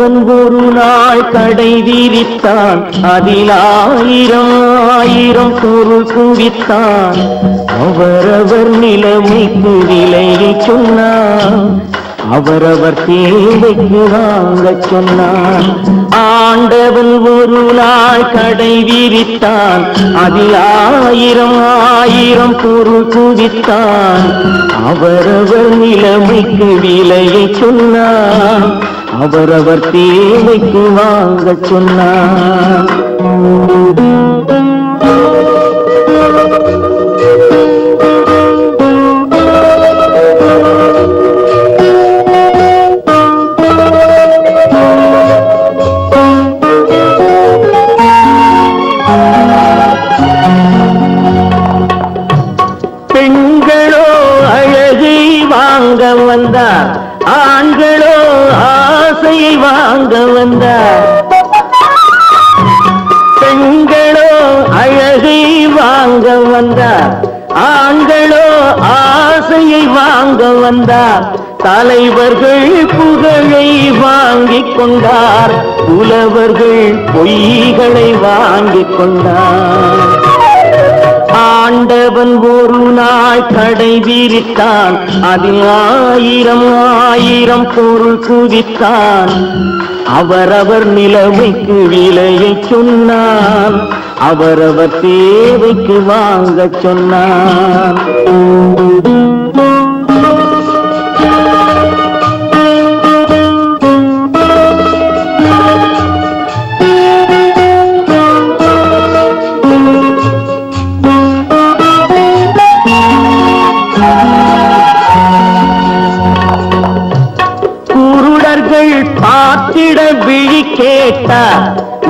அவன் ஒரு நாள் கடை விரித்தான். அதில் ஆயிரம் ஆயிரம் பொருள் குவித்தான். அவரவர் நிலைமைக்கு விலையை சொன்னான். அவரவர் தேவைக்கு வாங்க சொன்னான். ஆண்டவன் ஒரு நாள் கடை விரித்தான். அதில் ஆயிரம் ஆயிரம் பொருள் குவித்தான். அவரவர் நிலைமைக்கு விலையை சொன்னான். அவரவர் தேவைக்கு வாங்க சொன்னான் பெண்களோ அழகை வாங்க வந்தார். ஆண்களோ ஆ ஆசையை வாங்க வந்தார். பெண்களோ அழகை வாங்க வந்தார். ஆண்களோ ஆசையை வாங்க வந்தார். தலைவர்கள் புகழை வாங்கிக் கொண்டார். புலவர்கள் பொய்களை வாங்கிக் கொண்டார். ஆண்டவன் ஒரு நாள் கடை விரித்தான். அதில் ஆயிரம் ஆயிரம் பொருள் குவித்தான். அவரவர் நிலைமைக்கு விலையை சொன்னான். அவரவர் தேவைக்கு வாங்க சொன்னான். ஊமைகள் பார்த்திட விழி கேட்டார்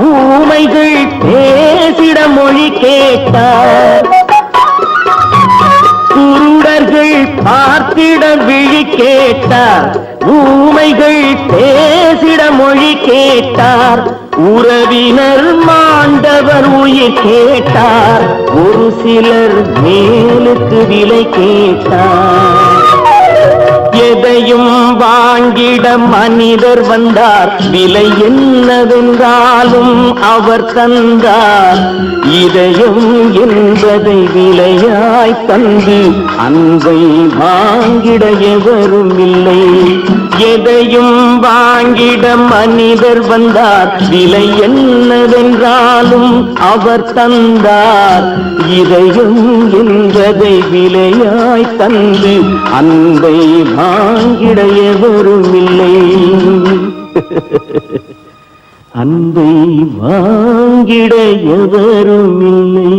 ஊமைகள் பேசிட மொழி கேட்டார் குருடர்கள் பார்த்திட விழி கேட்டார் ஊமைகள் பேசிட மொழி கேட்டார். உறவினர் மாண்டவர் உயிர் கேட்டார். ஒரு சிலர் மேலுக்கு விலை கேட்டார். வாங்கிட மனிதர் வந்தார். விலை என்னவென்றாலும் அவர் தந்தார். இதயம் என்பதை விலையாய் தந்து அன்பை வாங்கிட எவரும் இல்லை. எதையும் வாங்கிட மனிதர் வந்தார். விலை என்னவென்றாலும் அவர் தந்தார். இதயம் என்பதை விலையாய் தந்து அன்பை வாங்கிட எவரும் இல்லை அன்பை வாங்கிட எவரும் இல்லை